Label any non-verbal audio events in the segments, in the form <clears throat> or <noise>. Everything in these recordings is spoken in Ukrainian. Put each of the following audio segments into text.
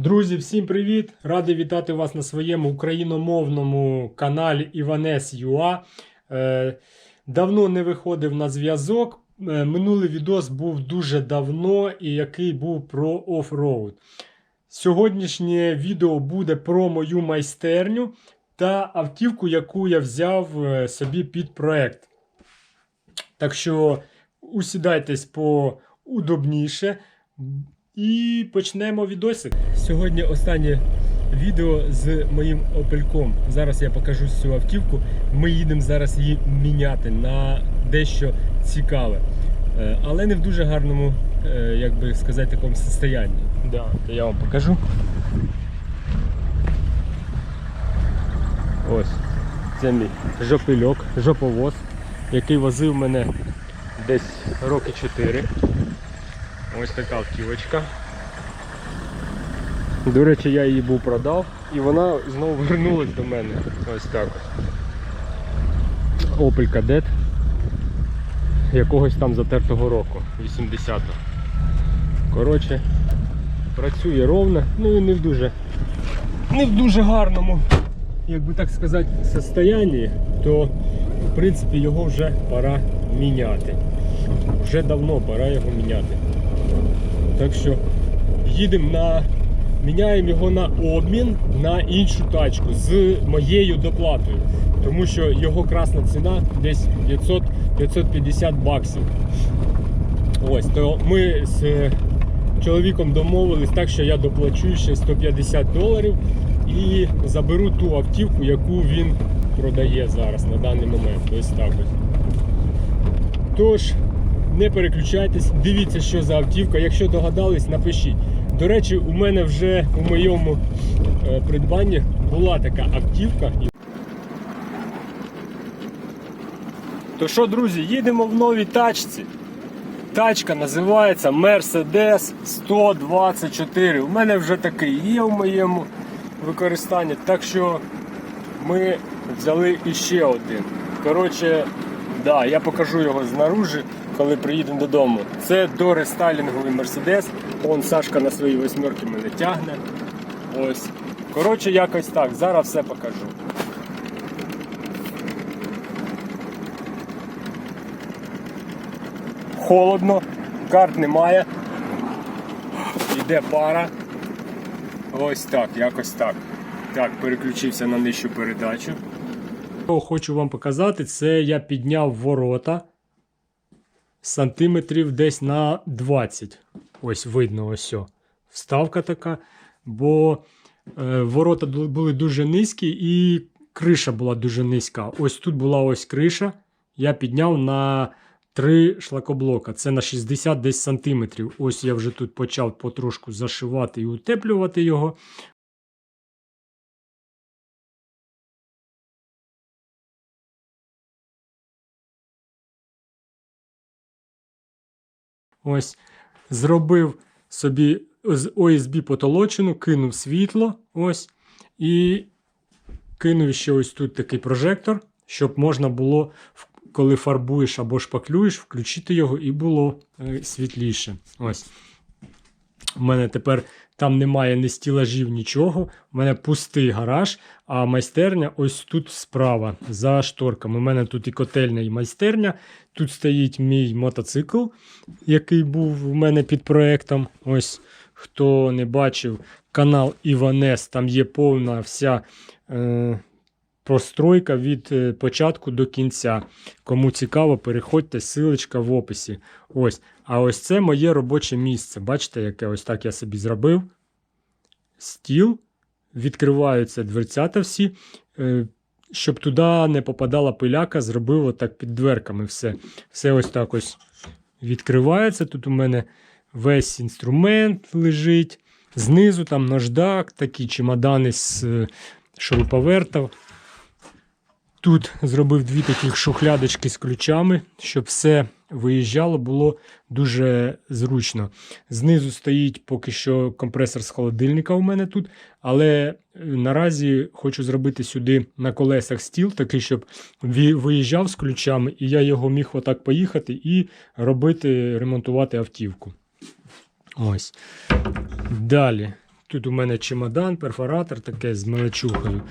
Друзі, всім привіт! Радий вітати вас на своєму україномовному каналі Іванес Юа. Е, давно не виходив на зв'язок. Е, минулий відос був дуже давно і який був про офроуд. Сьогоднішнє відео буде про мою майстерню та автівку, яку я взяв е, собі під проект. Так що усідайтесь поудобніше. І почнемо відосик. Сьогодні останнє відео з моїм опельком. Зараз я покажу цю автівку. Ми їдемо зараз її міняти на дещо цікаве. Е, Але не в дуже гарному, е, як би сказати, такому состоянні. Да, то я вам покажу. Ось. Це мій жопильок, жоповоз, який возив мене десь роки 4. Ось така автівочка. До речі, я її був продав і вона знову вернулась до мене. Ось так ось. Opel Kadett якогось там затертого року, 80-го. Коротше, працює ровно, ну і не в дуже не в дуже гарному, як би так сказати, состоянні, то в принципі його вже пора міняти. Вже давно пора його міняти. Так що їдемо на. Міняємо його на обмін на іншу тачку з моєю доплатою. Тому що його красна ціна десь 500-550 баксів. Ось, то ми з е, чоловіком домовились так, що я доплачу ще 150 доларів і заберу ту автівку, яку він продає зараз на даний момент. Ось так ось. Тож, не переключайтесь, дивіться, що за автівка. Якщо догадались, напишіть. До речі, у мене вже у моєму е, придбанні була така автівка. То що, друзі, їдемо в новій тачці. Тачка називається Mercedes 124. У мене вже такий є в моєму використанні. Так що ми взяли іще один. Коротше, да, я покажу його знаружи, коли приїдемо додому. Це дорестайлінговий Мерседес. Он Сашка на своїй восьмерці мене тягне. Ось. Коротше, якось так. Зараз все покажу. Холодно, карт немає. Йде пара. Ось так, якось так. Так, переключився на нижчу передачу. Хочу вам показати, це я підняв ворота сантиметрів десь на 20. Ось видно ось. Вставка така. Бо е, ворота були дуже низькі і криша була дуже низька. Ось тут була ось криша. Я підняв на 3 шлакоблока. Це на 60 десь сантиметрів. Ось я вже тут почав потрошку зашивати і утеплювати його. Ось зробив собі з ОСБ потолочину, кинув світло. Ось. І кинув ще ось тут такий прожектор, щоб можна було, коли фарбуєш або шпаклюєш, включити його і було е, світліше. Ось. У мене тепер там немає ні стілажів, нічого. У мене пустий гараж, а майстерня ось тут справа за шторками. У мене тут і котельня, і майстерня. Тут стоїть мій мотоцикл, який був у мене під проектом. Ось хто не бачив канал Іванес, там є повна вся е, простройка від е, початку до кінця. Кому цікаво, переходьте, силочка в описі. Ось. А ось це моє робоче місце. Бачите, яке ось так я собі зробив. Стіл, відкриваються дверцята всі. Е, щоб туди не попадала пиляка, зробив отак під дверками все. Все ось так ось відкривається. Тут у мене весь інструмент лежить. Знизу там наждак, такі чемодани з е, шуруповертів. Тут зробив дві таких шухлядочки з ключами, щоб все виїжджало, було дуже зручно. Знизу стоїть поки що компресор з холодильника у мене тут, але е, наразі хочу зробити сюди на колесах стіл, такий, щоб виїжджав з ключами, і я його міг отак поїхати і робити, ремонтувати автівку. Ось. Далі. Тут у мене чемодан, перфоратор таке з мелечухою,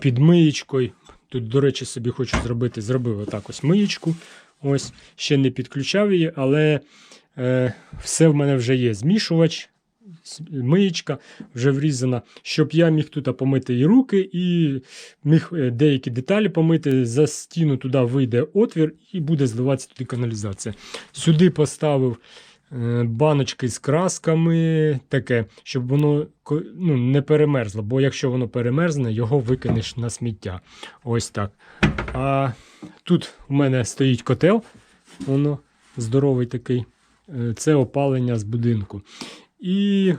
під миєчкою. Тут, до речі, собі хочу зробити, зробив отак ось миєчку. Ось, ще не підключав її, але е, все в мене вже є. Змішувач, миєчка вже врізана, щоб я міг тут помити і руки, і міг е, деякі деталі помити. За стіну туди вийде отвір і буде зливатися туди каналізація. Сюди поставив баночки з красками, таке, щоб воно ну, не перемерзло, бо якщо воно перемерзне, його викинеш на сміття. Ось так. А тут у мене стоїть котел, воно здоровий такий. Е, Це опалення з будинку. І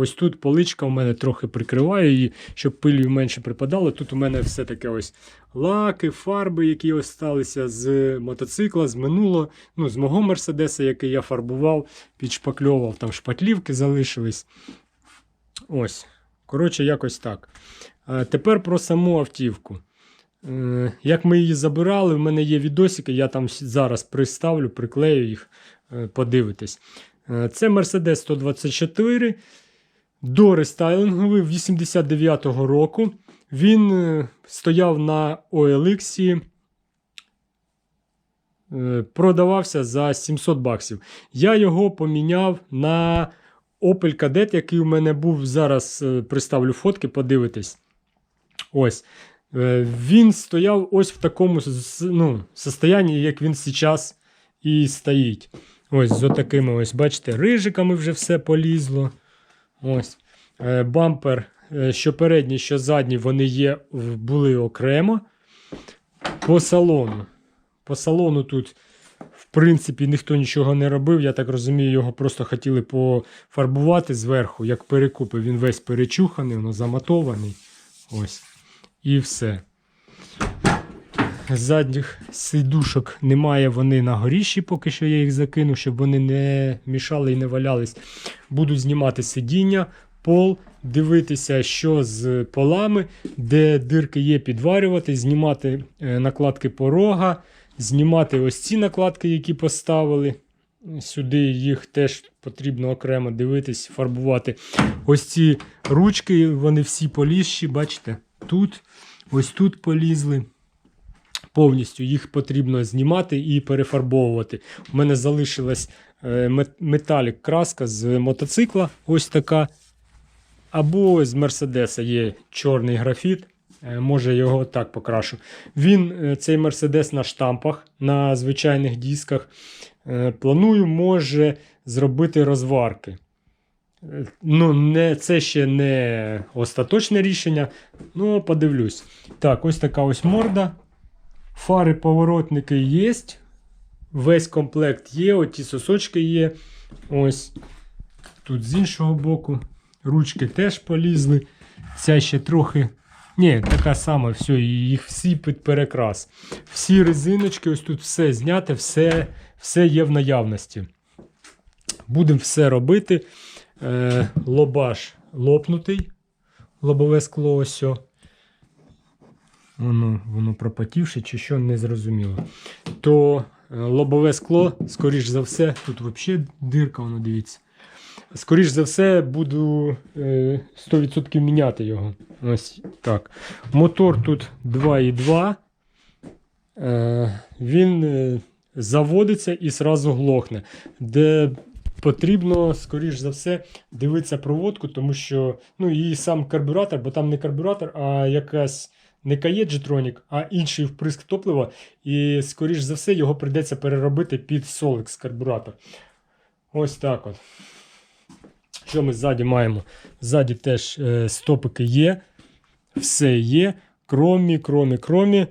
ось тут поличка у мене трохи прикриває її, щоб пилі менше припадало. Тут у мене все таке ось лаки, фарби, які осталися з мотоцикла, з минулого, ну, з мого Мерседеса, який я фарбував, підшпакльовував, там шпатлівки залишились. Ось. Коротше, якось так. А тепер про саму автівку. Е, Як ми її забирали, в мене є відосики, я там зараз приставлю, приклею їх, е, подивитись. Е, Це Mercedes 124, дорестайлинговий 89-го року. Він е, стояв на OLX, е, продавався за 700 баксів. Я його поміняв на Opel Kadett, який у мене був. Зараз е, приставлю фотки, подивитись. Ось. Він стояв ось в такому ну, состоянні, як він зараз і стоїть. Ось з отакими, ось, бачите, рижиками вже все полізло. Ось. Е, Бампер, е, що передній, що задній, вони є, були окремо. По салону. По салону тут, в принципі, ніхто нічого не робив. Я так розумію, його просто хотіли пофарбувати зверху, як перекупи. Він весь перечуханий, воно заматований. Ось. І все. Задніх сидушок немає, вони на горіші, поки що я їх закину, щоб вони не мішали і не валялись. Буду знімати сидіння, пол, дивитися, що з полами, де дирки є, підварювати, знімати е, накладки порога, знімати ось ці накладки, які поставили. Сюди їх теж потрібно окремо дивитись, фарбувати. Ось ці ручки, вони всі полізші, бачите? Тут, ось тут полізли. Повністю їх потрібно знімати і перефарбовувати. У мене залишилась е, металік краска з мотоцикла, ось така. Або з Мерседеса є чорний графіт. Е, Може його так покрашу. Він, е, цей Мерседес на штампах, на звичайних дисках. Планую, може зробити розварки. Ну, не, це ще не остаточне рішення. Ну, подивлюсь. Так, ось така ось морда. Фари поворотники є. Весь комплект є, оті сосочки є. Ось. Тут з іншого боку. Ручки теж полізли. Ця ще трохи. Ні, така сама, все, їх всі під перекрас. Всі резиночки, ось тут все зняте, все, все є в наявності. Будемо все робити. Е, лобаш лопнутий. Лобове скло ось. Воно, воно пропотівше чи що, не зрозуміло. То е, лобове скло, скоріш за все, тут взагалі дирка, воно дивіться. Скоріш за все, буду е, 100% міняти його. Ось так. Мотор тут 2,2. Е, він е, заводиться і сразу глохне. Де потрібно, скоріш за все, дивитися проводку, тому що ну, і сам карбюратор, бо там не карбюратор, а якась не кає Jetronic, а інший вприск топлива. І, скоріш за все, його прийдеться переробити під Solex карбюратор. Ось так от. Що ми ззаді маємо? Ззаді теж е, стопики є. Все є. Кромі, кромі, кромі.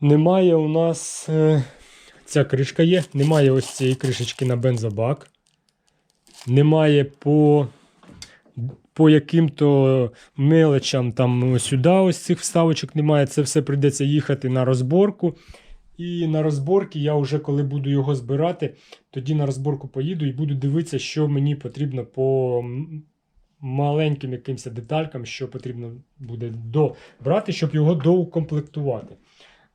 Немає у нас. Е, ця кришка є. Немає ось цієї кришечки на бензобак. Немає по, по яким-то мелочам там сюди ось цих вставочок немає. Це все прийдеться їхати на розборку. І на розборки я вже коли буду його збирати, тоді на розборку поїду і буду дивитися, що мені потрібно по маленьким якимось деталькам, що потрібно буде добрати, щоб його доукомплектувати.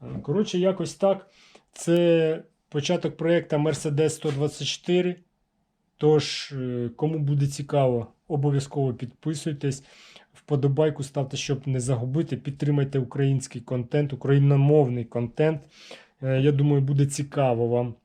Е, Коротше, якось так. Це початок проєкту Mercedes 124. Тож, е, кому буде цікаво, обов'язково підписуйтесь. Вподобайку ставте, щоб не загубити. Підтримайте український контент, україномовний контент. Е, Я думаю, буде цікаво вам.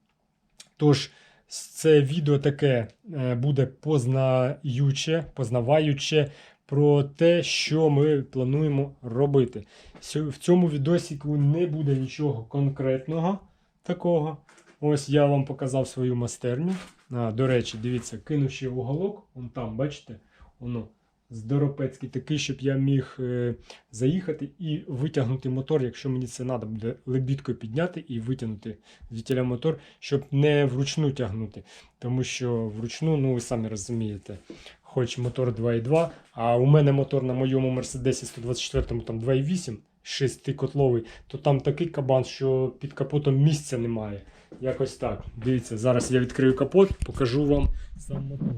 Тож, це відео таке е, буде познаюче, познаваюче про те, що ми плануємо робити. В цьому відосіку не буде нічого конкретного такого. Ось я вам показав свою майстерню. А, до речі, дивіться, кинув ще уголок, вон там, бачите, воно здоропецький такий, щоб я міг е, заїхати і витягнути мотор, якщо мені це треба буде лебідкою підняти і витягнути звідтіля мотор, щоб не вручну тягнути. Тому що вручну, ну ви самі розумієте, хоч мотор 2.2, а у мене мотор на моєму Мерседесі 124 там 2.8, 6-котловий, то там такий кабан, що під капотом місця немає. Якось так. Дивіться, зараз я відкрию капот, покажу вам сам мотор.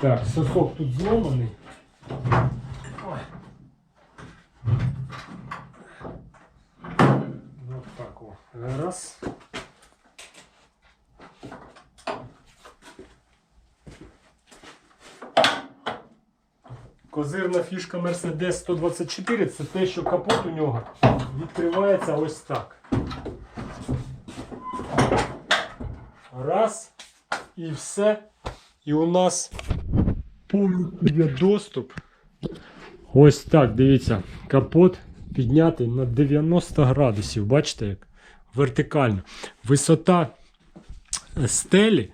Так, сосок тут зломаний. Ось так о. Раз. Козирна фішка Mercedes 124 це те, що капот у нього відкривається ось так. Раз. І все. І у нас повністю є доступ. Ось так, дивіться, капот піднятий на 90 градусів. Бачите, як вертикально. Висота стелі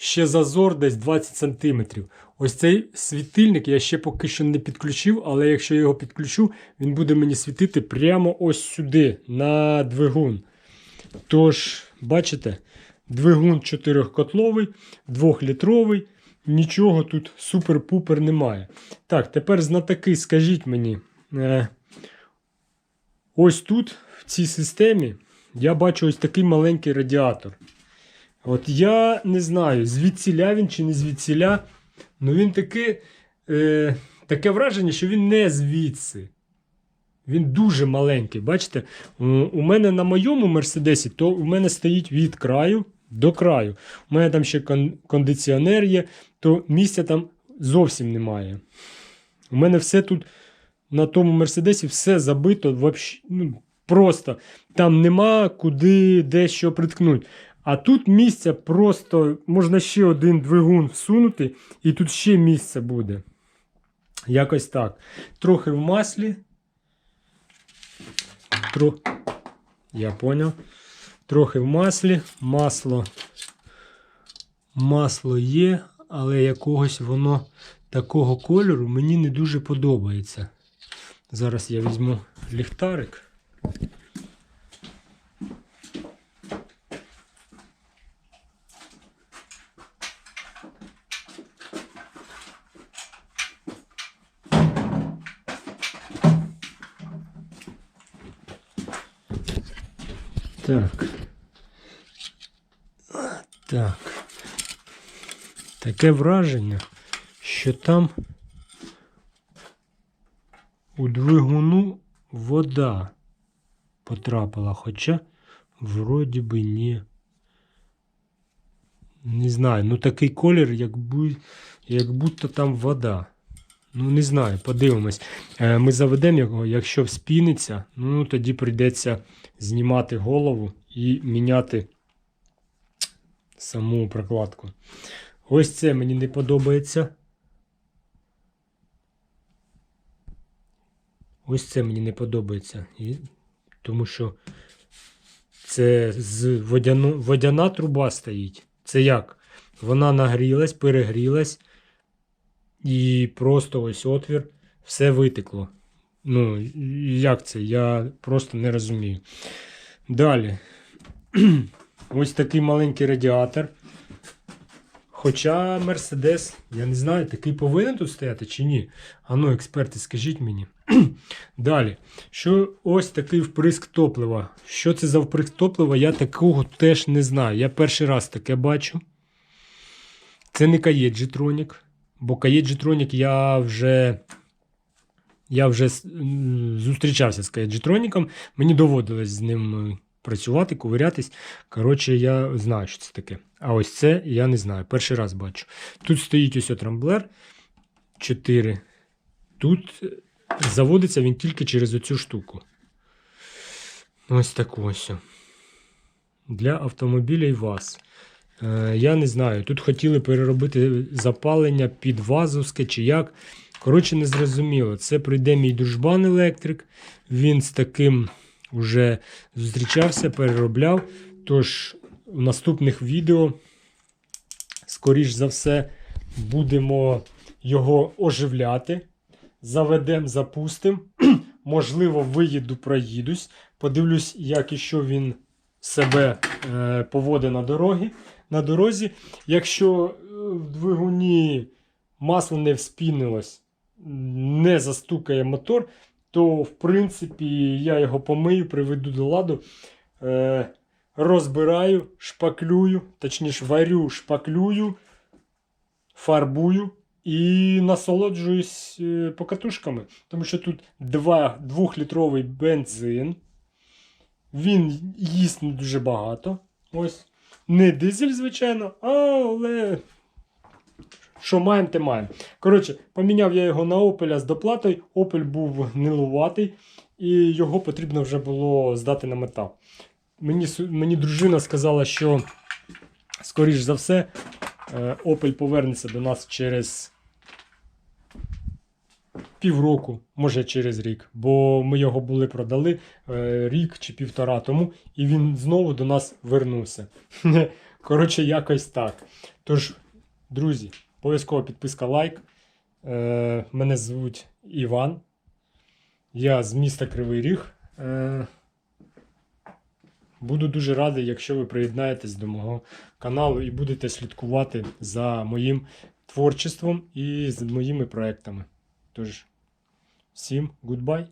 ще зазор десь 20 см. Ось цей світильник я ще поки що не підключив, але якщо я його підключу, він буде мені світити прямо ось сюди, на двигун. Тож, бачите, двигун 4-котловий, 2-літровий. Нічого тут супер-пупер немає. Так, тепер знатоки, скажіть мені. Е, ось тут, в цій системі, я бачу ось такий маленький радіатор. От я не знаю, звідсіля він чи не звідсіля. Ну він таки, е, таке враження, що він не звідси. Він дуже маленький. Бачите, у, мене на моєму Мерседесі, то у мене стоїть від краю до краю. У мене там ще кондиціонер є, то місця там зовсім немає. У мене все тут на тому Мерседесі все забито вообще, ну, просто. Там нема куди дещо приткнути. А тут місця просто можна ще один двигун всунути, і тут ще місце буде. Якось так. Трохи в маслі. Тро... Я поняв. Трохи в маслі. Масло. Масло є, але якогось воно такого кольору мені не дуже подобається. Зараз я візьму ліхтарик. Так. Так. Таке враження, що там у двигуну вода потрапила, хоча вроді би ні. Не знаю, ну такий колір, як, бу... як будто там вода. Ну, не знаю, подивимось. Е, Ми заведемо його, якщо вспіниться, ну тоді прийдеться знімати голову і міняти саму прокладку. Ось це мені не подобається. Ось це мені не подобається. І... Тому що це з водяно... водяна труба стоїть. Це як? Вона нагрілась, перегрілась, і просто ось отвір, все витекло. Ну, як це? Я просто не розумію. Далі. <clears throat> Ось такий маленький радіатор. Хоча Мерседес, я не знаю, такий повинен тут стояти чи ні. Ану, експерти, скажіть мені. <clears throat> Далі. Що ось такий вприск топлива. Що це за вприск топлива, я такого теж не знаю. Я перший раз таке бачу. Це не Кає G-Tronic, бо Кає G-Tronic я вже. Я вже зустрічався з G-Tronic, мені доводилось з ним е, працювати, ковирятись. Коротше, я знаю, що це таке. А ось це я не знаю. Перший раз бачу. Тут стоїть ось трамблер 4. Тут е, заводиться він тільки через оцю штуку. Ось так ось. Для автомобіля і ВАЗ. Е, я не знаю. Тут хотіли переробити запалення під вазовське чи як. Коротше, не зрозуміло. Це прийде мій дружбан електрик. Він з таким вже зустрічався, переробляв. Тож в наступних відео, скоріш за все, будемо його оживляти. Заведемо, запустимо. <clears throat> Можливо, виїду, проїдусь. Подивлюсь, як і що він себе е, поводить на дорогі. На дорозі. Якщо е, в двигуні масло не вспінилось, не застукає мотор, то в принципі я його помию, приведу до ладу, е, розбираю, шпаклюю, точніше варю, шпаклюю, фарбую і насолоджуюсь е, покатушками. Тому що тут 2 2-літровий бензин. Він їсть не дуже багато. Ось. Не дизель, звичайно, але що маємо, те маємо. Коротше, поміняв я його на Opel з доплатою. Opel був гнилуватий, і його потрібно вже було здати на метал. Мені, мені дружина сказала, що, скоріш за все, е, Opel повернеться до нас через півроку, може через рік. Бо ми його були продали е, рік чи півтора тому, і він знову до нас вернувся. <laughs> Коротше, якось так. Тож, друзі, обов'язково підписка лайк. Е, мене звуть Іван. Я з міста Кривий Ріг. Е, буду дуже радий, якщо ви приєднаєтесь до мого каналу і будете слідкувати за моїм творчеством і з моїми проектами. Тож, всім goodbye.